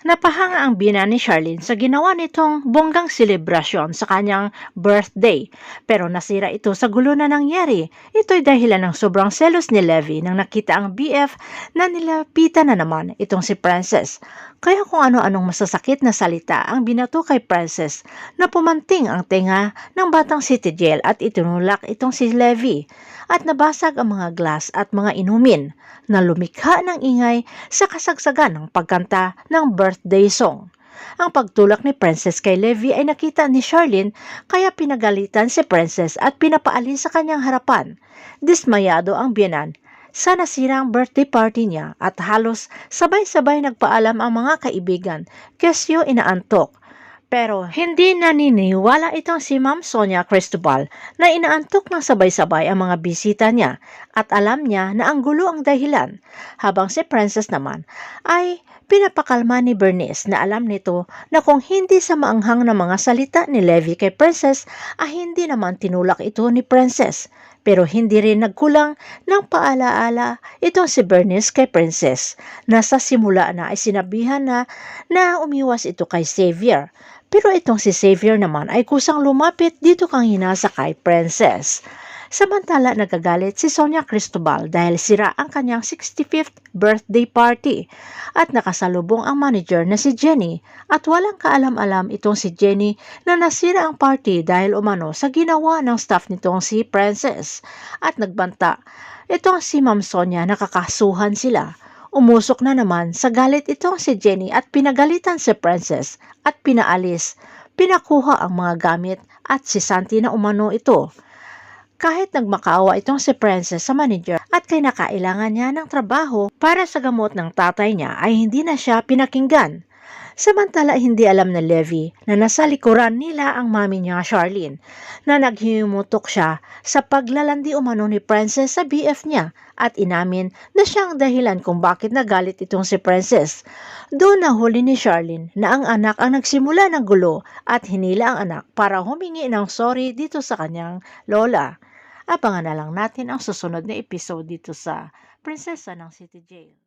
Napahanga ang bina ni Charlene sa ginawa nitong bonggang selebrasyon sa kanyang birthday. Pero nasira ito sa gulo na nangyari. Ito'y dahilan ng sobrang selos ni Levi nang nakita ang BF na nilapitan na naman itong si Princess. Kaya kung ano-anong masasakit na salita ang binato kay Princess na pumanting ang tenga ng batang si Tijel at itinulak itong si Levi at nabasag ang mga glass at mga inumin na lumikha ng ingay sa kasagsagan ng pagkanta ng birthday song. Ang pagtulak ni Princess kay Levi ay nakita ni Charlene kaya pinagalitan si Princess at pinapaalis sa kanyang harapan. Dismayado ang biyanan sa nasirang birthday party niya at halos sabay-sabay nagpaalam ang mga kaibigan kesyo inaantok. Pero hindi naniniwala itong si Ma'am Sonia Cristobal na inaantok ng sabay-sabay ang mga bisita niya at alam niya na ang gulo ang dahilan. Habang si Princess naman ay pinapakalma ni Bernice na alam nito na kung hindi sa maanghang na mga salita ni Levi kay Princess ay hindi naman tinulak ito ni Princess. Pero hindi rin nagkulang ng paalaala itong si Bernice kay Princess na sa simula na ay sinabihan na na umiwas ito kay Xavier. Pero itong si Xavier naman ay kusang lumapit dito kang hinasa kay Princess. Samantala nagagalit si Sonia Cristobal dahil sira ang kanyang 65th birthday party at nakasalubong ang manager na si Jenny at walang kaalam-alam itong si Jenny na nasira ang party dahil umano sa ginawa ng staff nitong si Princess at nagbanta. Itong si Ma'am Sonia nakakasuhan sila. Umusok na naman sa galit itong si Jenny at pinagalitan si Princess at pinaalis. Pinakuha ang mga gamit at si Santi na umano ito. Kahit nagmakaawa itong si Princess sa manager at kinakailangan niya ng trabaho para sa gamot ng tatay niya ay hindi na siya pinakinggan. Samantala hindi alam na Levi na nasa likuran nila ang mami niya Charlene na naghimutok siya sa paglalandi umano ni Princess sa BF niya at inamin na siya ang dahilan kung bakit nagalit itong si Princess. Doon nahuli ni Charlene na ang anak ang nagsimula ng gulo at hinila ang anak para humingi ng sorry dito sa kanyang lola. Abangan na lang natin ang susunod na episode dito sa Prinsesa ng City Jail.